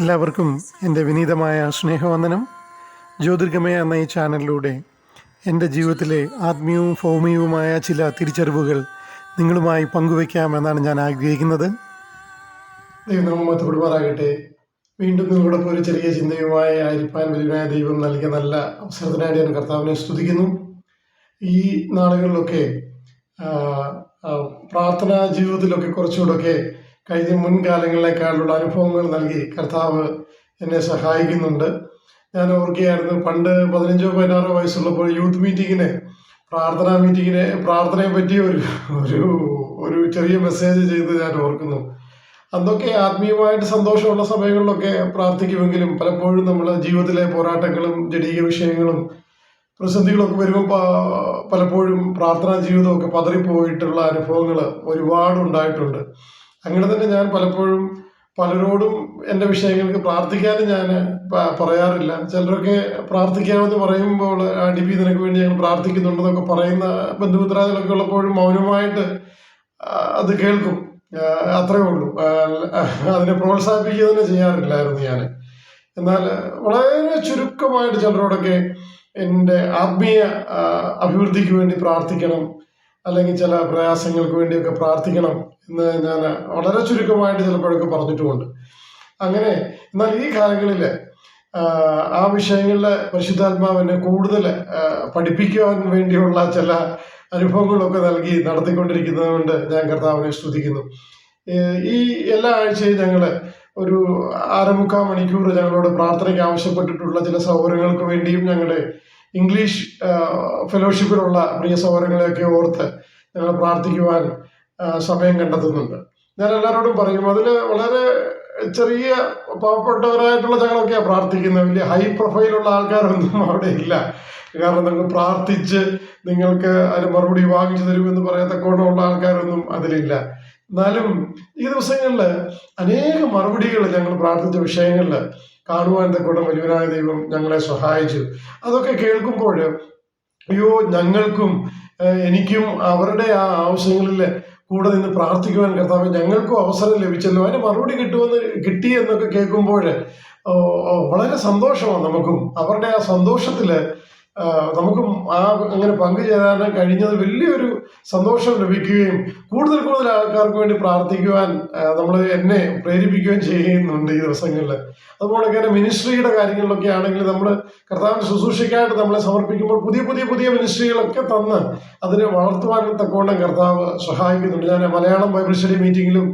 എല്ലാവർക്കും എന്റെ വിനീതമായ സ്നേഹവന്ദനം. ജ്യോതിർഗമയ എന്ന ഈ ചാനലിലൂടെ എന്റെ ജീവിതത്തിലെ ആത്മീയവും ഭൗമികവുമായ ചില തിരിച്ചറിവുകൾ നിങ്ങളുമായി പങ്കുവയ്ക്കാമെന്നാണ് ഞാൻ ആഗ്രഹിക്കുന്നത്. ദൈവനാമപ്പെടുമാറാകട്ടെ വീണ്ടും നിങ്ങളോടൊപ്പം ഒരു ചെറിയ ചിന്തയുമായി ആയിരിക്കാൻ വലിയ ദൈവം നൽകിയ നല്ല അവസരത്തിനായിട്ട് ഞാൻ കർത്താവിനെ സ്തുതിക്കുന്നു. ഈ നാളുകളിലൊക്കെ പ്രാർത്ഥനാ ജീവിതത്തിലൊക്കെ കുറച്ചുകൂടെയൊക്കെ കഴിഞ്ഞ മുൻകാലങ്ങളിലേക്കാളുള്ള അനുഭവങ്ങൾ നൽകി കർത്താവ് എന്നെ സഹായിക്കുന്നുണ്ട്. ഞാൻ ഓർക്കുകയായിരുന്നു പണ്ട് പതിനഞ്ചോ പതിനാറോ വയസ്സുള്ളപ്പോൾ യൂത്ത് മീറ്റിങ്ങിന് പ്രാർത്ഥനാ മീറ്റിങ്ങിന് പ്രാർത്ഥനയെ പറ്റിയ ഒരു ഒരു ഒരു ചെറിയ മെസ്സേജ് ചെയ്ത് ഞാൻ ഓർക്കുന്നു. അന്നൊക്കെ ആത്മീയമായിട്ട് സന്തോഷമുള്ള സമയങ്ങളിലൊക്കെ പ്രാർത്ഥിക്കുമെങ്കിലും പലപ്പോഴും നമ്മൾ ജീവിതത്തിലെ പോരാട്ടങ്ങളും ജടീക വിഷയങ്ങളും പ്രതിസന്ധികളൊക്കെ വരുമ്പോൾ പലപ്പോഴും പ്രാർത്ഥനാ ജീവിതമൊക്കെ പതറിപ്പോയിട്ടുള്ള അനുഭവങ്ങൾ ഒരുപാട് ഉണ്ടായിട്ടുണ്ട് അങ്ങനെ തന്നെ ഞാൻ പലപ്പോഴും പലരോടും എന്റെ വിഷയങ്ങൾക്ക് പ്രാർത്ഥിക്കാനും ഞാൻ പറയാറില്ല. ചിലരൊക്കെ പ്രാർത്ഥിക്കാമെന്ന് പറയുമ്പോൾ ഡി പി നിനക്ക് വേണ്ടി ഞങ്ങൾ പ്രാർത്ഥിക്കുന്നുണ്ടെന്നൊക്കെ പറയുന്ന ബന്ധുമിത്രാദികളൊക്കെ ഉള്ളപ്പോഴും മൗനമായിട്ട് അത് കേൾക്കും. അത്രയേ അത്രേ ഉള്ളൂ. അതിനെ പ്രോത്സാഹിപ്പിക്കുക തന്നെ ചെയ്യാറില്ലായിരുന്നു ഞാൻ. എന്നാൽ വളരെ ചുരുക്കമായിട്ട് ചിലരോടൊക്കെ എന്റെ ആത്മീയ അഭിവൃദ്ധിക്ക് വേണ്ടി പ്രാർത്ഥിക്കണം. അല്ലെങ്കിൽ ചില പ്രയാസങ്ങൾക്ക് വേണ്ടിയൊക്കെ പ്രാർത്ഥിക്കണം എന്ന് ഞാൻ വളരെ ചുരുക്കമായിട്ട് ചിലപ്പോഴൊക്കെ പറഞ്ഞിട്ടുമുണ്ട്. അങ്ങനെ എന്നാൽ ഈ കാലങ്ങളിൽ ആ വിഷയങ്ങളിൽ പരിശുദ്ധാത്മാവിനെ കൂടുതൽ പഠിപ്പിക്കുവാൻ വേണ്ടിയുള്ള ചില അനുഭവങ്ങളൊക്കെ നൽകി നടത്തിക്കൊണ്ടിരിക്കുന്നത് കൊണ്ട് ഞാൻ കർത്താവിനെ സ്തുതിക്കുന്നു. ഈ എല്ലാ ആഴ്ചയും ഞങ്ങൾ ഒരു അരമുക്കാൽ മണിക്കൂർ ഞങ്ങളോട് പ്രാർത്ഥനയ്ക്ക് ആവശ്യപ്പെട്ടിട്ടുള്ള ചില സൗകര്യങ്ങൾക്ക് വേണ്ടിയും ഞങ്ങളുടെ ഇംഗ്ലീഷ് ഫെലോഷിപ്പിലുള്ള പ്രിയ സൗകര്യങ്ങളെയൊക്കെ ഓർത്ത് ഞങ്ങൾ പ്രാർത്ഥിക്കുവാൻ സമയം കണ്ടെത്തുന്നുണ്ട്. ഞാൻ എല്ലാവരോടും പറയും അതിൽ വളരെ ചെറിയ പാവപ്പെട്ടവരായിട്ടുള്ള ഞങ്ങളൊക്കെയാണ് പ്രാർത്ഥിക്കുന്നത്. വലിയ ഹൈ പ്രൊഫൈലുള്ള ആൾക്കാരൊന്നും അവിടെ ഇല്ല. കാരണം നിങ്ങൾ പ്രാർത്ഥിച്ച് നിങ്ങൾക്ക് അതിന് മറുപടി വാങ്ങിച്ചു തരുമെന്ന് പറയത്തക്കോണമുള്ള ആൾക്കാരൊന്നും അതിലില്ല. എന്നാലും ഈ ദിവസങ്ങളിൽ അനേക മറുപടികൾ ഞങ്ങൾ പ്രാർത്ഥിച്ച വിഷയങ്ങളിൽ കാണുവാൻ തക്കോണം വലിയവനായ ദൈവം ഞങ്ങളെ സഹായിച്ചു. അതൊക്കെ കേൾക്കുമ്പോൾ അയ്യോ ഞങ്ങൾക്കും എനിക്കും അവരുടെ ആ ആവശ്യങ്ങളിൽ കൂടെ നിന്ന് പ്രാർത്ഥിക്കുവാൻ കർത്താവ് ഞങ്ങൾക്കും അവസരം ലഭിച്ചല്ലോ. അതിന് മറുപടി കിട്ടുമെന്ന് കിട്ടി എന്നൊക്കെ കേൾക്കുമ്പോൾ വളരെ സന്തോഷമാണ് നമുക്കും. അവരുടെ ആ സന്തോഷത്തിൽ ആ, നമുക്കും ആ അങ്ങനെ പങ്കുചേരാൻ കഴിഞ്ഞത് വലിയൊരു സന്തോഷം ലഭിക്കുകയും കൂടുതൽ കൂടുതൽ ആൾക്കാർക്ക് വേണ്ടി പ്രാർത്ഥിക്കുവാൻ നമ്മൾ എന്നെ പ്രേരിപ്പിക്കുകയും ചെയ്യുന്നുണ്ട് ഈ ദിവസങ്ങളിൽ. അതുപോലെ തന്നെ മിനിസ്ട്രിയുടെ കാര്യങ്ങളിലൊക്കെ ആണെങ്കിൽ നമ്മൾ കർത്താവിന് ശുശ്രൂഷയ്ക്കായിട്ട് നമ്മളെ സമർപ്പിക്കുമ്പോൾ പുതിയ പുതിയ പുതിയ മിനിസ്ട്രികളൊക്കെ തന്ന് അതിനെ വളർത്തുവാൻ തക്കവണ്ണം കർത്താവ് സഹായിക്കുന്നുണ്ട്. ഞാൻ മലയാളം ബൈബിൾ സ്റ്റഡി മീറ്റിങ്ങിലും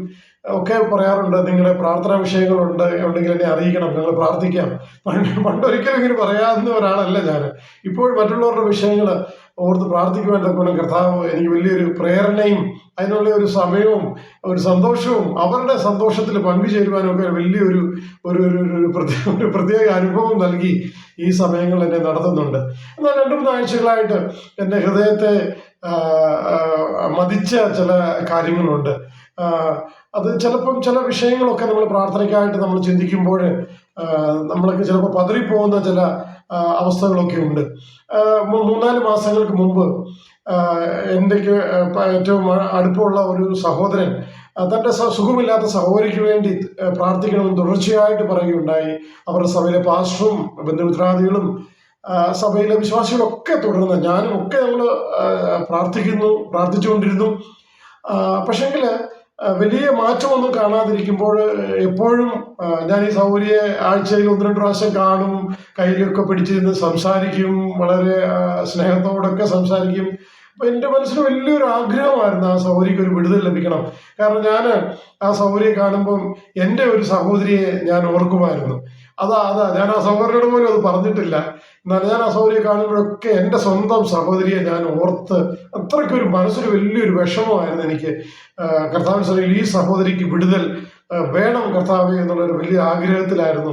ഒക്കെ പറയാറുണ്ട്. നിങ്ങളുടെ പ്രാർത്ഥനാ വിഷയങ്ങളുണ്ട് ഉണ്ടെങ്കിൽ എന്നെ അറിയിക്കണം ഞങ്ങൾ പ്രാർത്ഥിക്കാം. പണ്ട് പണ്ടൊരിക്കലും ഇങ്ങനെ പറയാവുന്ന ഒരാളല്ല ഞാൻ ഇപ്പോൾ മറ്റുള്ളവരുടെ വിഷയങ്ങൾ ഓർത്ത് പ്രാർത്ഥിക്കുവാൻ തക്കവണ്ണം കർത്താവ് എനിക്ക് വലിയൊരു പ്രേരണയും അതിനുള്ള ഒരു സമയവും ഒരു സന്തോഷവും അവരുടെ സന്തോഷത്തിൽ പങ്കുചേരുവാനൊക്കെ വലിയൊരു ഒരു ഒരു ഒരു- പ്രത്യേക ഒരു പ്രത്യേക അനുഭവം നൽകി ഈ സമയങ്ങൾ എന്നെ നടത്തുന്നുണ്ട്. എന്നാൽ രണ്ടു മൂന്ന് ആഴ്ചകളായിട്ട് എന്റെ ഹൃദയത്തെ മതിച്ച ചില കാര്യങ്ങളുണ്ട്. അത് ചിലപ്പം ചില വിഷയങ്ങളൊക്കെ നമ്മൾ പ്രാർത്ഥനയ്ക്കായിട്ട് നമ്മൾ ചിന്തിക്കുമ്പോൾ നമ്മളൊക്കെ ചിലപ്പോൾ പതറിപ്പോകുന്ന ചില അവസ്ഥകളൊക്കെ ഉണ്ട്. മൂന്നാൽ മാസങ്ങൾക്ക് മുമ്പ് എന്റെ ഏറ്റവും അടുപ്പമുള്ള ഒരു സഹോദരൻ തന്റെ സുഖമില്ലാത്ത സഹോദരിക്ക് വേണ്ടി പ്രാർത്ഥിക്കണമെന്ന് തുടർച്ചയായിട്ട് പറയുകയുണ്ടായി. അവരുടെ സഭയിലെ പാസ്റ്ററും ബന്ധുമിത്രാദികളും സഭയിലെ വിശ്വാസികളൊക്കെ തുടർന്ന് ഞാനും ഒക്കെ നമ്മൾ പ്രാർത്ഥിക്കുന്നു പ്രാർത്ഥിച്ചുകൊണ്ടിരുന്നു. പക്ഷെങ്കിൽ വലിയ മാറ്റമൊന്നും കാണാതിരിക്കുമ്പോൾ എപ്പോഴും ഞാൻ ഈ സൗകര്യ ആഴ്ചയിൽ ഒന്ന് രണ്ട് പ്രാവശ്യം കാണും കയ്യിലൊക്കെ പിടിച്ചിരുന്ന് സംസാരിക്കും വളരെ സ്നേഹത്തോടൊക്കെ സംസാരിക്കും. അപ്പൊ എന്റെ മനസ്സിന് വലിയൊരു ആഗ്രഹമായിരുന്നു ആ സൗരിക്ക് ഒരു വിടുതൽ ലഭിക്കണം. കാരണം ഞാൻ ആ സൗരിയെ കാണുമ്പം എന്റെ ഒരു സഹോദരിയെ ഞാൻ ഓർക്കുമായിരുന്നു. അതാ അതാ ഞാൻ ആ സഹോദരനോട് പോലും അത് പറഞ്ഞിട്ടില്ല. എന്നാലും ഞാൻ ആ സൗരിയെ കാണുമ്പോഴൊക്കെ എന്റെ സ്വന്തം സഹോദരിയെ ഞാൻ ഓർത്ത് അത്രയ്ക്കൊരു മനസ്സിൽ വലിയൊരു വിഷമമായിരുന്നു എനിക്ക്. സഭയിൽ ഈ സഹോദരിക്ക് വിടുതൽ വേണം കർത്താവ് എന്നുള്ളൊരു വലിയ ആഗ്രഹത്തിലായിരുന്നു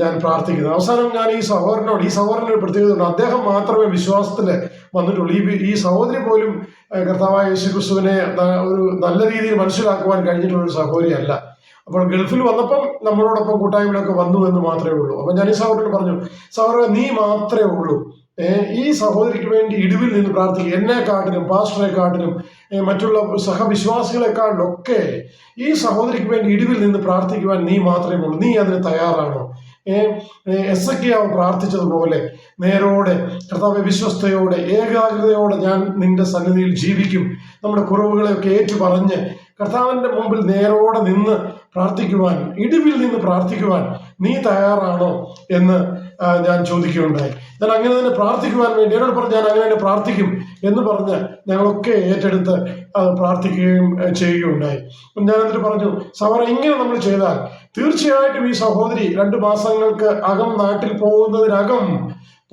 ഞാൻ പ്രാർത്ഥിക്കുന്നത്. അവസാനം ഞാൻ ഈ സഹോദരനോട് ഈ സഹോദരനൊരു പ്രത്യേകത ഉണ്ട്. അദ്ദേഹം മാത്രമേ വിശ്വാസത്തിൽ വന്നിട്ടുള്ളൂ. ഈ ഈ സഹോദരി പോലും കർത്താവായ യേശു ക്രിസ്തുവിനെ ഒരു നല്ല രീതിയിൽ മനസ്സിലാക്കുവാൻ കഴിഞ്ഞിട്ടുള്ള ഒരു സഹോദരിയല്ല. അപ്പോൾ ഗൾഫിൽ വന്നപ്പം നമ്മളോടൊപ്പം കൂട്ടായ്മയിലൊക്കെ വന്നു എന്ന് മാത്രമേ ഉള്ളൂ. അപ്പം ഞാൻ ഈ സഹോദരൻ പറഞ്ഞു സഹോദരൻ നീ മാത്രമേ ഉള്ളൂ. ഈ സഹോദരിക്ക് വേണ്ടി ഇടിവിൽ നിന്ന് പ്രാർത്ഥിക്കുക എന്നെക്കാട്ടിലും പാസ്റ്ററെക്കാട്ടിലും മറ്റുള്ള സഹവിശ്വാസികളെക്കാട്ടിലും ഒക്കെ ഈ സഹോദരിക്ക് വേണ്ടി ഇടിവിൽ നിന്ന് പ്രാർത്ഥിക്കുവാൻ നീ മാത്രമേ ഉള്ളൂ. നീ അതിന് തയ്യാറാണോ? എസ് എക്കിയാവ് പ്രാർത്ഥിച്ചതുപോലെ നേരോടെ കർത്താവ് വിശ്വസ്തയോടെ ഏകാഗ്രതയോടെ ഞാൻ നിന്റെ സന്നിധിയിൽ ജീവിക്കും. നമ്മുടെ കുറവുകളെയൊക്കെ ഏറ്റു പറഞ്ഞ് കർത്താവിന്റെ മുമ്പിൽ നേരോടെ നിന്ന് പ്രാർത്ഥിക്കുവാൻ ഇടിവിൽ നിന്ന് പ്രാർത്ഥിക്കുവാൻ നീ തയ്യാറാണോ എന്ന് ഞാൻ ചോദിക്കുകയുണ്ടായി. ഞാൻ അങ്ങനെ തന്നെ പ്രാർത്ഥിക്കുവാൻ വേണ്ടി എന്നോട് പറഞ്ഞു ഞാൻ അങ്ങനെ തന്നെ പ്രാർത്ഥിക്കും എന്ന് പറഞ്ഞ് ഞങ്ങളൊക്കെ ഏറ്റെടുത്ത് പ്രാർത്ഥിക്കുകയും ചെയ്യുകയുണ്ടായി. ഞാൻ എന്നിട്ട് പറഞ്ഞു സവറ ഇങ്ങനെ നമ്മൾ ചെയ്താൽ തീർച്ചയായിട്ടും ഈ സഹോദരി രണ്ട് മാസങ്ങൾക്ക് അകം നാട്ടിൽ പോകുന്നതിനകം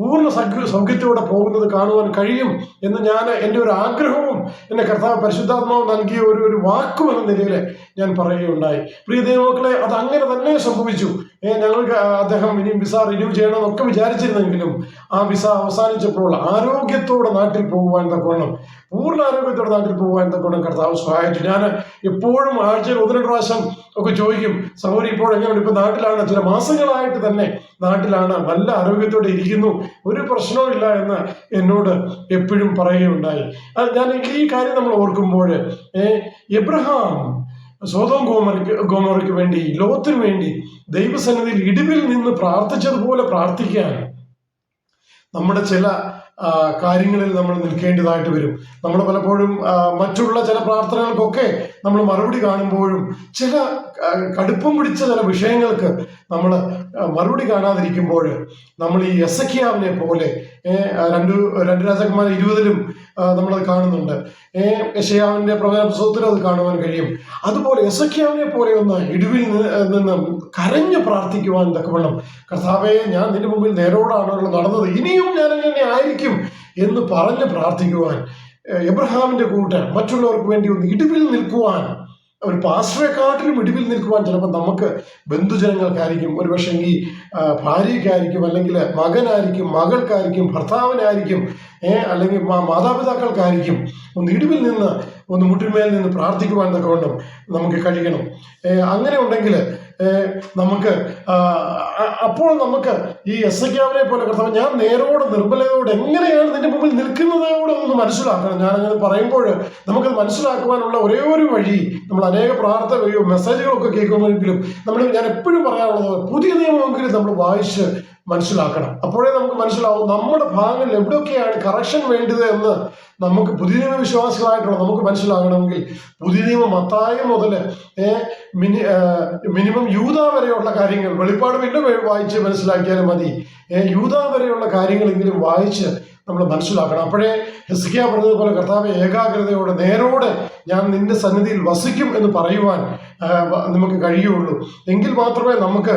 പൂർണ സൗഖ്യ സൗഖ്യത്തോടെ പോകുന്നത് കാണുവാൻ കഴിയും എന്ന് ഞാൻ എന്റെ ഒരു ആഗ്രഹവും എന്റെ കർത്താവ് പരിശുദ്ധാത്മാവ് നൽകിയ ഒരു ഒരു വാക്കും എന്ന നിലയിൽ ഞാൻ പറയുകയുണ്ടായി. പ്രിയ ദൈവമക്കളെ അത് അങ്ങനെ തന്നെ സംഭവിച്ചു. ഞങ്ങൾക്ക് അദ്ദേഹം ഇനിയും വിസ റിന്യൂ ചെയ്യണമെന്നൊക്കെ വിചാരിച്ചിരുന്നെങ്കിലും ആ വിസ അവസാനിച്ചപ്പോൾ ആരോഗ്യത്തോടെ നാട്ടിൽ പോകുവാൻ തക്കവണ്ണം പൂർണ ആരോഗ്യത്തോടെ നാട്ടിൽ പോകുവാൻ തക്കവണ്ണം കർത്താവ് സഹായിച്ചു. ഞാൻ എപ്പോഴും ആഴ്ചയിൽ ഒന്ന് രണ്ട് പ്രാവശ്യം ഒക്കെ ചോദിക്കും സഹോദരി ഇപ്പോൾ എങ്ങനെയുണ്ട് ഇപ്പൊ നാട്ടിലാണ്. ചില മാസങ്ങളായിട്ട് തന്നെ നാട്ടിലാണ്. നല്ല ആരോഗ്യത്തോടെ ഇരിക്കുന്നു. ഒരു പ്രശ്നവും ഇല്ല എന്ന് എന്നോട് എപ്പോഴും പറയുകയുണ്ടായി. ഞാൻ ഈ കാര്യം നമ്മൾ ഓർക്കുമ്പോൾ എബ്രഹാം സ്വതം ഗോമർക്ക് ഗോമർക്ക് വേണ്ടി ലോകത്തിന് വേണ്ടി ദൈവസന്നിധിയിൽ ഇടിവിൽ നിന്ന് പ്രാർത്ഥിച്ചതുപോലെ പ്രാർത്ഥിക്കാൻ നമ്മുടെ ചില കാര്യങ്ങളിൽ നമ്മൾ നിൽക്കേണ്ടതായിട്ട് വരും. നമ്മൾ പലപ്പോഴും മറ്റുള്ള ചില പ്രാർത്ഥനകൾക്കൊക്കെ നമ്മൾ മറുപടി കാണുമ്പോഴും ചില കടുപ്പം പിടിച്ച ചില വിഷയങ്ങൾക്ക് നമ്മൾ മറുപടി കാണാതിരിക്കുമ്പോൾ നമ്മൾ ഈ എസക്കിയാവിനെ പോലെ രണ്ട് രണ്ട് രാജാക്കന്മാർ ഇരുപതിലും നമ്മളത് കാണുന്നുണ്ട്. ഏ യശയാവിന്റെ പ്രവചന പുസ്തകത്തിൽ അത് കാണുവാൻ കഴിയും. അതുപോലെ എസക്കിയാവിനെ പോലെ ഒന്ന് ഇടിവിൽ നിന്ന് കരഞ്ഞു പ്രാർത്ഥിക്കുവാൻ തക്കവണ്ണം കർത്താവെ ഞാൻ നിന്റെ മുമ്പിൽ നേരോടാണല്ലോ നടന്നത്. ഇനിയും ഞാൻ അങ്ങനെ ആയിരിക്കും എന്ന് പറഞ്ഞ് പ്രാർത്ഥിക്കുവാൻ എബ്രഹാമിന്റെ കൂട്ട് മറ്റുള്ളവർക്ക് വേണ്ടി ഒന്ന് ഇടിവിൽ നിൽക്കുവാൻ ഒരു പാസ്റ്ററെക്കാട്ടിലും ഇടിവിൽ നിൽക്കുവാൻ ചിലപ്പോൾ നമുക്ക് ബന്ധുജനങ്ങൾക്കായിരിക്കും ഒരു പക്ഷേ ഈ ഭാര്യയ്ക്കായിരിക്കും അല്ലെങ്കിൽ മകനായിരിക്കും മകൾക്കായിരിക്കും ഭർത്താവിനായിരിക്കും അല്ലെങ്കിൽ മാതാപിതാക്കൾക്കായിരിക്കും ഒന്ന് ഇടിവിൽ നിന്ന് ഒന്ന് മുട്ടിന്മേൽ നിന്ന് പ്രാർത്ഥിക്കുവാൻ തക്കവണ്ണം നമുക്ക് കഴിയണം. അങ്ങനെ ഉണ്ടെങ്കിൽ നമുക്ക് അപ്പോൾ നമുക്ക് ഈ എസ് എക്കാവിനെ പോലെ കർത്താവ് ഞാൻ നേരോട് നിർബലയോട് എങ്ങനെയാണ് നിന്റെ മുമ്പിൽ നിൽക്കുന്നതോടെ ഒന്ന് മനസ്സിലാക്കണം. ഞാൻ അങ്ങനെ പറയുമ്പോൾ നമുക്കത് മനസ്സിലാക്കുവാനുള്ള ഒരേ ഒരു വഴി നമ്മൾ അനേക പ്രാർത്ഥനയോ മെസ്സേജുകളൊക്കെ കേൾക്കുമെങ്കിലും നമ്മൾ ഞാൻ എപ്പോഴും പറയാനുള്ളത് പുതിയ നിയമമെങ്കിലും നമ്മൾ വായിച്ച് മനസ്സിലാക്കണം. അപ്പോഴേ നമുക്ക് മനസ്സിലാവും നമ്മുടെ ഭാഗങ്ങളിൽ എവിടെയൊക്കെയാണ് കറക്ഷൻ വേണ്ടത് എന്ന് നമുക്ക് പുതിയ നിയമ വിശ്വാസികളായിട്ടുള്ള നമുക്ക് മനസ്സിലാകണമെങ്കിൽ പുതിയ നിയമം മത്തായം മുതൽ മിനി മിനിമം യൂത വരെയുള്ള കാര്യങ്ങൾ വെളിപ്പാട് പിന്നെ വായിച്ച് മനസ്സിലാക്കിയാലും മതി. യൂത വരെയുള്ള കാര്യങ്ങളെങ്കിലും വായിച്ച് നമ്മൾ മനസ്സിലാക്കണം. അപ്പോഴേ ഹെസ്കിയ പറഞ്ഞതുപോലെ കർത്താവ് ഏകാഗ്രതയോടെ നേരോടെ ഞാൻ നിന്റെ സന്നിധിയിൽ വസിക്കും എന്ന് പറയുവാൻ നമുക്ക് കഴിയുള്ളൂ. എങ്കിൽ മാത്രമേ നമുക്ക്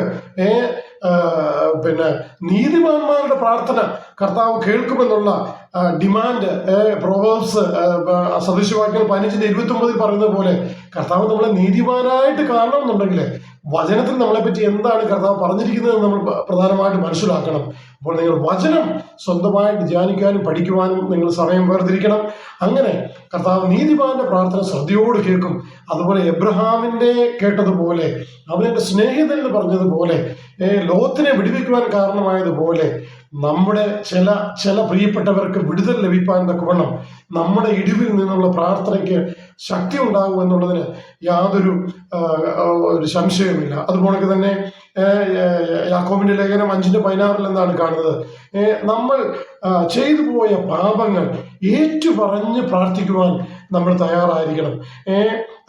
പിന്നെ നീതിമാന്മാരുടെ പ്രാർത്ഥന കർത്താവ് കേൾക്കുമെന്നുള്ള ഡിമാൻഡ് പ്രൊവേഴ്സ് സദൃശവാക്യങ്ങൾ പതിനഞ്ചിന്റെ ഇരുപത്തി ഒമ്പതിൽ പറയുന്നത് പോലെ കർത്താവ് നമ്മളെ നീതിമാനായിട്ട് കാണണമെന്നുണ്ടെങ്കിൽ വചനത്തിൽ നമ്മളെ പറ്റി എന്താണ് കർത്താവ് പറഞ്ഞിരിക്കുന്നത് നമ്മൾ പ്രധാനമായിട്ട് മനസ്സിലാക്കണം. അപ്പോൾ നിങ്ങൾ വചനം സ്വന്തമായിട്ട് ധ്യാനിക്കാനും പഠിക്കുവാനും നിങ്ങൾ സമയം വേർതിരിക്കണം. അങ്ങനെ കർത്താവ് നീതിമാന്റെ പ്രാർത്ഥന ശ്രദ്ധയോട് കേൾക്കും. അതുപോലെ എബ്രഹാമിന്റെ കേട്ടതുപോലെ അവനെ സ്നേഹിതൻ എന്ന് പറഞ്ഞതുപോലെ ലോകത്തിനെ വിടുവിക്കുവാൻ കാരണമായതുപോലെ നമ്മുടെ ചില ചില പ്രിയപ്പെട്ടവർക്ക് വിടുതൽ ലഭിക്കാൻ തക്കവണ്ണം നമ്മുടെ ഇടിവിൽ നിന്നുള്ള പ്രാർത്ഥനയ്ക്ക് ശക്തി ഉണ്ടാകും എന്നുള്ളതിന് യാതൊരു ഒരു ആ, ഒരു അതുപോലൊക്കെ അതുപോലെ തന്നെ യാക്കോമിന്റെ ലേഖനം അഞ്ചിന്റെ പതിനാറിൽ എന്താണ് കാണുന്നത്? നമ്മൾ ചെയ്തു പോയ പാപങ്ങൾ ഏറ്റുപറഞ്ഞ് പ്രാർത്ഥിക്കുവാൻ നമ്മൾ തയ്യാറായിരിക്കണം.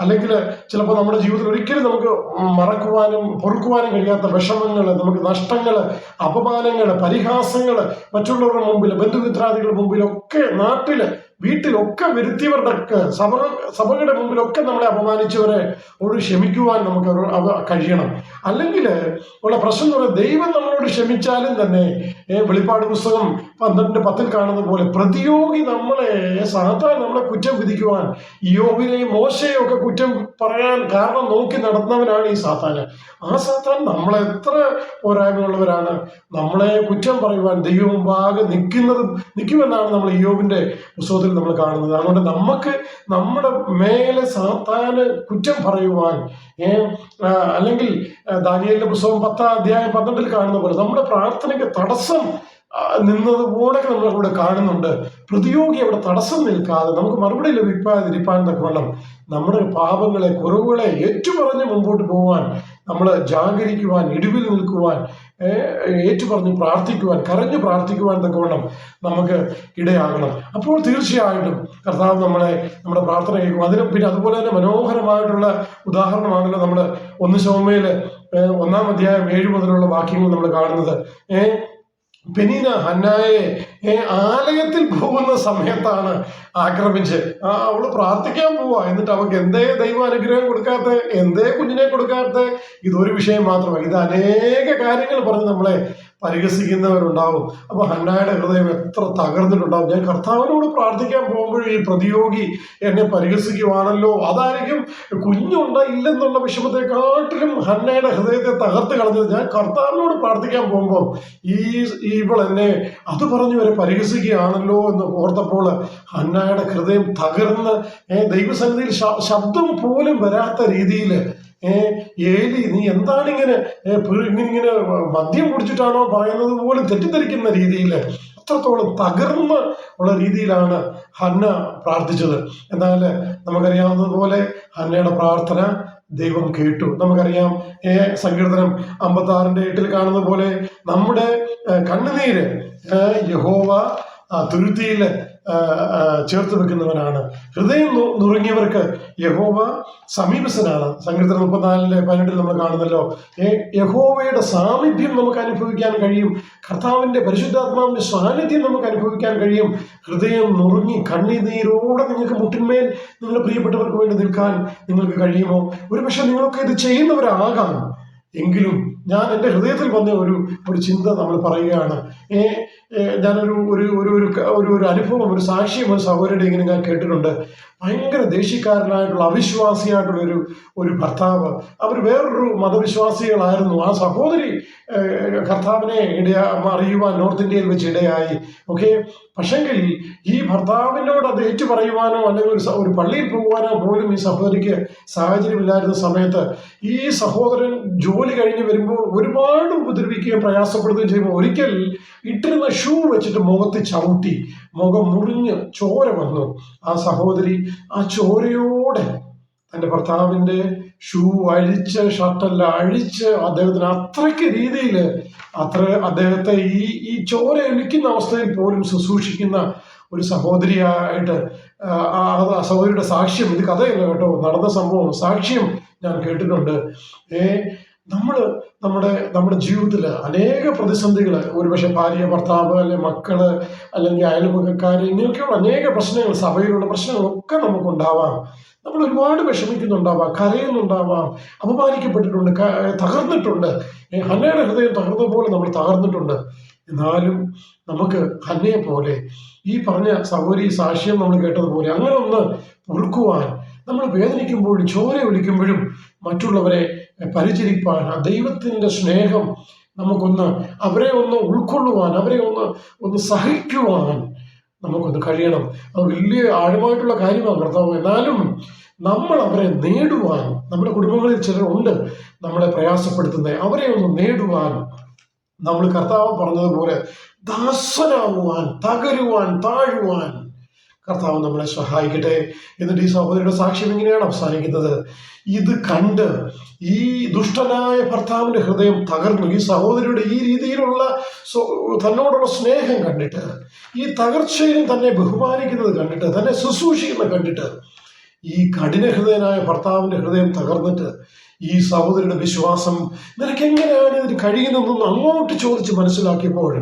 അല്ലെങ്കിൽ ചിലപ്പോൾ നമ്മുടെ ജീവിതത്തിൽ ഒരിക്കലും നമുക്ക് മറക്കുവാനും പൊറുക്കുവാനും കഴിയാത്ത വിഷമങ്ങൾ നമുക്ക് നഷ്ടങ്ങൾ അപമാനങ്ങൾ പരിഹാസങ്ങൾ മറ്റുള്ളവരുടെ മുമ്പിൽ ബന്ധുമിത്രാദികളുടെ മുമ്പിലൊക്കെ നാട്ടിൽ വീട്ടിലൊക്കെ വരുത്തിയവരുടെ സഭ സഭകളുടെ മുമ്പിലൊക്കെ നമ്മളെ അപമാനിച്ചവരെ ഒരു ക്ഷമിക്കുവാൻ നമുക്ക് കഴിയണം. അല്ലെങ്കിൽ ഉള്ള പ്രശ്നം എന്ന് പറയുന്നത് ദൈവം നമ്മളോട് ക്ഷമിച്ചാലും തന്നെ വെളിപ്പാട് പുസ്തകം പന്ത്രണ്ട് പത്തിൽ കാണുന്ന പോലെ പ്രതിയോഗി നമ്മളെ സാധാ നമ്മളെ കുറ്റം വിധിക്കുവാൻ യോബിനെയും മോശയും ഒക്കെ കുറ്റം പറയാൻ കാരണം നോക്കി നടന്നവനാണ് ഈ സാത്താന്. ആ സാത്താൻ നമ്മളെ എത്ര പോരായ്മയുള്ളവരാണ്. നമ്മളെ കുറ്റം പറയുവാൻ ദൈവം മുമ്പാകെ നിൽക്കുന്നത് നിൽക്കുമെന്നാണ് നമ്മൾ യോബിന്റെ പുസ്തകത്തിൽ നമ്മൾ കാണുന്നത്. അതുകൊണ്ട് നമുക്ക് നമ്മുടെ മേലെ സാത്താന് കുറ്റം പറയുവാൻ അല്ലെങ്കിൽ ദാനിയലിന്റെ പുസ്തകം പത്താം അധ്യായം പന്ത്രണ്ടിൽ കാണുന്ന പോലെ നമ്മുടെ പ്രാർത്ഥനയ്ക്ക് തടസ്സം നിന്നതുപോലെ നമ്മൾ കൂടെ കാണുന്നുണ്ട്. പ്രതിയോഗി അവിടെ തടസ്സം നിൽക്കാതെ നമുക്ക് മറുപടി ലഭിക്കാതിരിക്കാൻ തക്കവണ്ണം നമ്മുടെ പാപങ്ങളെ കുറവുകളെ ഏറ്റുപറഞ്ഞ് മുമ്പോട്ട് പോകാൻ നമ്മൾ ജാഗരിക്കുവാൻ ഇടിവിൽ നിൽക്കുവാൻ ഏറ്റുപറഞ്ഞ് പ്രാർത്ഥിക്കുവാൻ കരഞ്ഞു പ്രാർത്ഥിക്കുവാൻ തക്കവണ്ണം നമുക്ക് ഇടയാകണം. അപ്പോൾ തീർച്ചയായിട്ടും കർത്താവ് നമ്മളെ നമ്മുടെ പ്രാർത്ഥന കേൾക്കും. അതിന് പിന്നെ അതുപോലെ തന്നെ മനോഹരമായിട്ടുള്ള ഉദാഹരണമാണല്ലോ നമ്മൾ ഒന്ന് ശോമയിൽ ഒന്നാം അധ്യായം ഏഴ് മുതലുള്ള വാക്യങ്ങൾ നമ്മൾ കാണുന്നത്. ഏഹ് പെനീന ഹന്നായെ ഏ, ആലയത്തിൽ പോകുന്ന സമയത്താണ് ആക്രമിച്ച് ആ അവൾ പ്രാർത്ഥിക്കാൻ പോവാ. എന്നിട്ട് അവൾക്ക് എന്തേ ദൈവ അനുഗ്രഹം കൊടുക്കാത്ത എന്തേ കുഞ്ഞിനെ കൊടുക്കാത്ത ഇതൊരു വിഷയം മാത്രമാണ് ഇത് അനേക കാര്യങ്ങൾ പറഞ്ഞ് നമ്മളെ പരിഹസിക്കുന്നവരുണ്ടാവും. അപ്പൊ ഹന്നായുടെ ഹൃദയം എത്ര തകർന്നിട്ടുണ്ടാവും. ഞാൻ കർത്താവിനോട് പ്രാർത്ഥിക്കാൻ പോകുമ്പോഴും ഈ പ്രതിയോഗി എന്നെ പരിഹസിക്കുവാണല്ലോ. അതായിരിക്കും കുഞ്ഞുണ്ട ഇല്ലെന്നുള്ള വിഷമത്തെക്കാട്ടിലും ഹന്നയുടെ ഹൃദയത്തെ തകർത്ത് കളഞ്ഞത്. ഞാൻ കർത്താവിനോട് പ്രാർത്ഥിക്കാൻ പോകുമ്പോൾ ഈ ഇവൾ എന്നെ അത് പറഞ്ഞു വരെ പരിഹസിക്കുകയാണല്ലോ എന്ന് ഓർത്തപ്പോൾ ഹന്നായുടെ ഹൃദയം തകർന്ന് ദൈവസന്നിധിയിൽ ശബ്ദം പോലും വരാത്ത രീതിയിൽ ഏലി നീ എന്താണ് ഇങ്ങനെ ഇങ്ങനെ മദ്യം കുടിച്ചിട്ടാണോ പറയുന്നത് പോലും തെറ്റിദ്ധരിക്കുന്ന രീതിയിൽ അത്രത്തോളം തകർന്ന് ഉള്ള രീതിയിലാണ് ഹന്ന പ്രാർത്ഥിച്ചത്. എന്നാൽ നമുക്കറിയാവുന്നതുപോലെ ഹന്നയുടെ പ്രാർത്ഥന ദൈവം കേട്ടു. നമുക്കറിയാം ഏ സങ്കീർത്തനം അമ്പത്തി ആറിന്റെ എട്ടിൽ കാണുന്ന പോലെ നമ്മുടെ കണ്ണുനീര് യഹോവ ആ, ചേർത്ത് വെക്കുന്നവനാണ് ഹൃദയം നുറങ്ങിയവർക്ക് യഹോവ സമീപസ്ഥനാണ്. സങ്കീർത്തനം മുപ്പത്തിനാലിലെ പതിനെട്ടിൽ നമ്മൾ കാണുന്നല്ലോ. യഹോവയുടെ സാമീപ്യം നമുക്ക് അനുഭവിക്കാൻ കഴിയും. കർത്താവിന്റെ പരിശുദ്ധാത്മാവിന്റെ സാന്നിധ്യം നമുക്ക് അനുഭവിക്കാൻ കഴിയും. ഹൃദയം നുറുങ്ങി കണ്ണിനീരോടെ നിങ്ങൾക്ക് മുട്ടിന്മേൽ നിങ്ങളുടെ പ്രിയപ്പെട്ടവർക്ക് വേണ്ടി നിൽക്കാൻ നിങ്ങൾക്ക് കഴിയുമോ? ഒരുപക്ഷെ നിങ്ങളൊക്കെ ഇത് ചെയ്യുന്നവരാകാം. എങ്കിലും ഞാൻ എന്റെ ഹൃദയത്തിൽ വന്ന ഒരു ഒരു ചിന്ത നമ്മൾ പറയുകയാണ്. ഞാനൊരു ഒരു ഒരു ഒരു ഒരു ഒരു അനുഭവം ഒരു സാക്ഷ്യം ഒരു സഹോദരിയുടെ ഇങ്ങനെ ഞാൻ കേട്ടിട്ടുണ്ട്. ഭയങ്കര ദേഷ്യക്കാരനായിട്ടുള്ള അവിശ്വാസിയായിട്ടുള്ള ഒരു ഒരു ഭർത്താവ്. അവർ വേറൊരു മതവിശ്വാസികളായിരുന്നു. ആ സഹോദരി കർത്താവിനെ ഇടയാ അറിയുവാൻ നോർത്ത് ഇന്ത്യയിൽ വെച്ച് ഇടയായി. ഓക്കെ? പക്ഷെങ്കിൽ ഈ ഭർത്താവിനോട് അത് ഏറ്റു പറയുവാനോ അല്ലെങ്കിൽ ഒരു ഒരു പള്ളിയിൽ പോകുവാനോ പോലും ഈ സഹോദരിക്ക് സാഹചര്യമില്ലായിരുന്ന സമയത്ത് ഈ സഹോദരൻ ജോലി കഴിഞ്ഞ് വരുമ്പോൾ ഒരുപാട് ഉപദ്രവിക്കുകയും പ്രയാസപ്പെടുകയും ചെയ്യുമ്പോൾ ഒരിക്കൽ ഇട്ടിരുന്ന ഷൂ വെച്ചിട്ട് മുഖത്ത് ചവിട്ടി മുഖം മുറിഞ്ഞ് ചോര വന്നു. ആ സഹോദരി ആ ചോരയോടെ തന്റെ ഭർത്താവിന്റെ ഷൂ അഴിച്ച് ഷർട്ടല്ല അഴിച്ച് അദ്ദേഹത്തിന് അത്രയ്ക്ക് രീതിയിൽ അത്ര അദ്ദേഹത്തെ ഈ ഈ ചോര ഒലിക്കുന്ന അവസ്ഥയിൽ പോലും ശുശ്രൂഷിക്കുന്ന ഒരു സഹോദരിയായിട്ട് ആ, സഹോദരിയുടെ സാക്ഷ്യം ഇത് കഥയല്ല കേട്ടോ നടന്ന സംഭവം സാക്ഷ്യം ഞാൻ കേട്ടിട്ടുണ്ട്. ഏ നമ്മൾ നമ്മുടെ നമ്മുടെ ജീവിതത്തിൽ അനേക പ്രതിസന്ധികൾ ഒരുപക്ഷെ ഭാര്യ ഭർത്താവ് അല്ലെ മക്കൾ അല്ലെങ്കിൽ അയൽപക്കക്കാർ ഇങ്ങനെയൊക്കെയുള്ള അനേക പ്രശ്നങ്ങൾ സഭയിലുള്ള പ്രശ്നങ്ങളൊക്കെ നമുക്കുണ്ടാവാം. നമ്മൾ ഒരുപാട് വിഷമിക്കുന്നുണ്ടാവാം കരയുന്നുണ്ടാവാം അപമാനിക്കപ്പെട്ടിട്ടുണ്ട് തകർന്നിട്ടുണ്ട്. ഹന്നയുടെ ഹൃദയം തകർന്ന പോലെ നമ്മൾ തകർന്നിട്ടുണ്ട്. എന്നാലും നമുക്ക് ഹന്നയെ പോലെ ഈ പറഞ്ഞ സഹോരി സാക്ഷ്യം നമ്മൾ കേട്ടതുപോലെ അങ്ങനെ ഒന്ന് പൊറുക്കുവാൻ നമ്മൾ വേദനിക്കുമ്പോഴും ചോര വിളിക്കുമ്പോഴും മറ്റുള്ളവരെ പരിചരിപ്പാൻ ആ ദൈവത്തിന്റെ സ്നേഹം നമുക്കൊന്ന് അവരെ ഒന്ന് ഉൾക്കൊള്ളുവാൻ അവരെ ഒന്ന് ഒന്ന് സഹിക്കുവാൻ നമുക്കൊന്ന് കഴിയണം. അത് വലിയ ആഴമായിട്ടുള്ള കാര്യമാണ് കർത്താവ്. എന്നാലും നമ്മൾ അവരെ നേടുവാൻ നമ്മുടെ കുടുംബങ്ങളിൽ ചിലരുണ്ട് നമ്മളെ പ്രയാസപ്പെടുത്തുന്നത് അവരെ ഒന്ന് നേടുവാൻ നമ്മൾ കർത്താവ് പറഞ്ഞതുപോലെ ദാസനാവുവാൻ തകരുവാൻ താഴുവാൻ കർത്താവ് നമ്മളെ സഹായിക്കട്ടെ എന്നിട്ട് ഈ സഹോദരിയുടെ സാക്ഷ്യം എങ്ങനെയാണ് അവസാനിക്കുന്നത്? ഇത് കണ്ട് ഈ ദുഷ്ടനായ ഭർത്താവിന്റെ ഹൃദയം തകർന്നു. ഈ സഹോദരിയുടെ ഈ രീതിയിലുള്ള തന്നോടുള്ള സ്നേഹം കണ്ടിട്ട് ഈ തകർച്ചയിലും തന്നെ ബഹുമാനിക്കുന്നത് കണ്ടിട്ട് തന്നെ ശുശ്രൂഷിക്കുന്നത് കണ്ടിട്ട് ഈ കഠിന ഹൃദയനായ ഭർത്താവിന്റെ ഹൃദയം തകർന്നിട്ട് ഈ സഹോദരിയുടെ വിശ്വാസം നിനക്ക് എങ്ങനെയാണ് ഇതിന് കഴിയുന്നതെന്ന് അങ്ങോട്ട് ചോദിച്ച് മനസ്സിലാക്കിയപ്പോൾ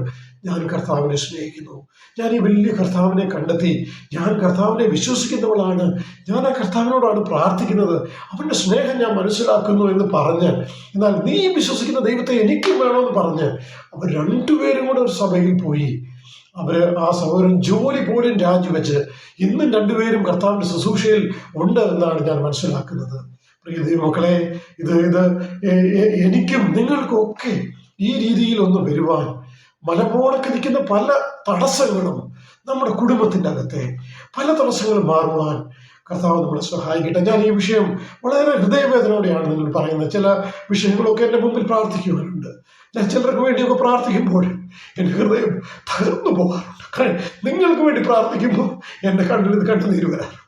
ഞാൻ കർത്താവിനെ സ്നേഹിക്കുന്നു. ഞാൻ ഈ വലിയ കർത്താവിനെ കണ്ടെത്തി. ഞാൻ കർത്താവിനെ വിശ്വസിക്കുന്നവളാണ്. ഞാൻ ആ കർത്താവിനോടാണ് പ്രാർത്ഥിക്കുന്നത്. അവന്റെ സ്നേഹം ഞാൻ മനസ്സിലാക്കുന്നു എന്ന് പറഞ്ഞ്. എന്നാൽ നീ വിശ്വസിക്കുന്ന ദൈവത്തെ എനിക്കും വേണമെന്ന് പറഞ്ഞ് അവർ രണ്ടുപേരും കൂടെ ഒരു സഭയിൽ പോയി. അവർ ആ സഹോദരൻ ജോലി പോലും രാജിവെച്ച് ഇന്നും രണ്ടുപേരും കർത്താവിന്റെ ശുശ്രൂഷയിൽ ഉണ്ട് എന്നാണ് ഞാൻ മനസ്സിലാക്കുന്നത്. പ്രിയ ദൈവമക്കളെ ഇത് ഇത് എനിക്കും നിങ്ങൾക്കും ഒക്കെ ഈ രീതിയിൽ ഒന്ന് വരുവാൻ മലപോണക്ക് നിൽക്കുന്ന പല തടസ്സങ്ങളും നമ്മുടെ കുടുംബത്തിന്റെ അകത്തെ പല തടസ്സങ്ങളും മാറുവാൻ കർത്താവ് നമ്മളെ സഹായിക്കട്ടെ. ഞാൻ ഈ വിഷയം വളരെ ഹൃദയവേദനയോടെയാണ് നിങ്ങൾ പറയുന്നത്. ചില വിഷയങ്ങളൊക്കെ എന്റെ മുമ്പിൽ പ്രാർത്ഥിക്കുവാനുണ്ട്. ഞാൻ ചിലർക്ക് വേണ്ടിയൊക്കെ പ്രാർത്ഥിക്കുമ്പോൾ എന്റെ ഹൃദയം തകർന്നു പോകാറുണ്ട്. നിങ്ങൾക്ക് വേണ്ടി പ്രാർത്ഥിക്കുമ്പോൾ എന്റെ കണ്ണിൽ കണ്ണുനീര് വരാറുണ്ട്.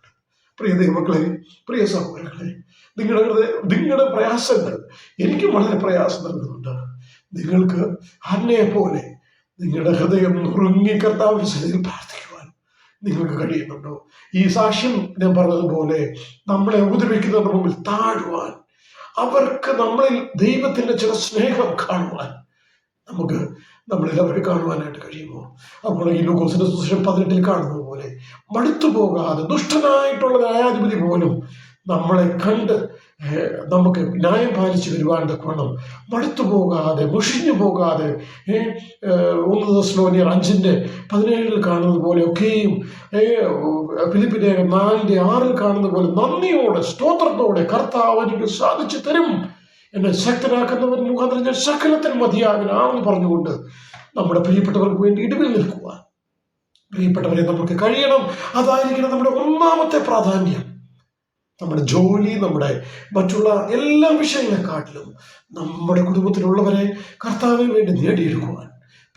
പ്രിയ ദൈവമക്കളെ പ്രിയ സഹോദരങ്ങളെ നിങ്ങളുടെ ഹൃദയ നിങ്ങളുടെ പ്രയാസങ്ങൾ എനിക്കും വളരെ പ്രയാസം നൽകുന്നുണ്ട്. നിങ്ങൾക്ക് അന്നയെ പോലെ നിങ്ങളുടെ ഹൃദയം നുറുങ്ങി കർത്താവ് വിശുദ്ധയിൽ പ്രാർത്ഥിക്കുവാൻ നിങ്ങൾക്ക് കഴിയുന്നുണ്ടോ? ഈ സാക്ഷ്യം ഞാൻ പറഞ്ഞതുപോലെ നമ്മളെ ഉപദ്രവിക്കുന്നവരുടെ മുമ്പിൽ താഴുവാൻ അവർക്ക് നമ്മളിൽ ദൈവത്തിന്റെ ചില സ്നേഹം കാണുവാൻ നമുക്ക് നമ്മളിൽ അവരെ കാണുവാനായിട്ട് കഴിയുമോ? അപ്പോൾ ഈ ലൂക്കോസിന്റെ സുശേഷം പതിനെട്ടിൽ കാണുന്നത് പോലെ മടുത്തു പോകാതെ ദുഷ്ടനായിട്ടുള്ള ന്യായാധിപതി പോലും നമ്മളെ കണ്ട് നമുക്ക് ന്യായം പാലിച്ചു വരുവാൻ തക്കവണ്ണം മടുത്തു പോകാതെ മുഷിഞ്ഞു പോകാതെ ഒന്ന് ദസ്ലോനിയർ അഞ്ചിന്റെ പതിനേഴിൽ കാണുന്നത് പോലെ ഒക്കെയും ഏഹ്, ഫിലിപ്പിന്റെ നാലിന്റെ ആറിൽ കാണുന്നത് പോലെ നന്ദിയോടെ സ്തോത്രത്തോടെ കർത്താവ് എനിക്ക് സാധിച്ചു തരും എന്നെ ശക്തനാക്കുന്നവൻ മുഖാന്തരം ഞാൻ സകലത്തിന് മതിയാകനാണെന്ന് പറഞ്ഞുകൊണ്ട് നമ്മുടെ പ്രിയപ്പെട്ടവർക്ക് വേണ്ടി ഇടിവിൽ നിൽക്കുവാൻ. പ്രിയപ്പെട്ടവരെ നമുക്ക് കഴിയണം. അതായിരിക്കണം നമ്മുടെ ഒന്നാമത്തെ പ്രാധാന്യം. നമ്മുടെ ജോലി നമ്മുടെ മറ്റുള്ള എല്ലാ വിഷയങ്ങളെക്കാട്ടിലും നമ്മുടെ കുടുംബത്തിലുള്ളവരെ കർത്താവിന് വേണ്ടി നേടിയെടുക്കുവാൻ.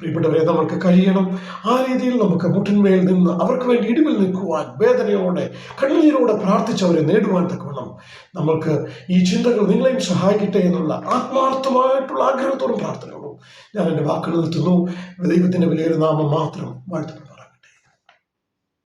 പ്രിയപ്പെട്ടവരെ നമ്മൾക്ക് കഴിയണം. ആ രീതിയിൽ നമുക്ക് മുട്ടിന്മേൽ നിന്ന് അവർക്ക് വേണ്ടി ഇടിവിൽ നിൽക്കുവാൻ വേദനയോടെ കണ്ണുനീരോടെ പ്രാർത്ഥിച്ചവരെ നേടുവാൻ തക്കവണ്ണം നമ്മൾക്ക് ഈ ചിന്തകൾ നിങ്ങളെയും സഹായിക്കട്ടെ എന്നുള്ള ആത്മാർത്ഥമായിട്ടുള്ള ആഗ്രഹത്തോടും പ്രാർത്ഥനയോടും ഞാൻ എന്റെ വാക്കുകൾ നിർത്തുന്നു. ദൈവത്തിന്റെ വിലയൊരു നാമം മാത്രം വാഴ്ത്തപ്പെടുന്നു.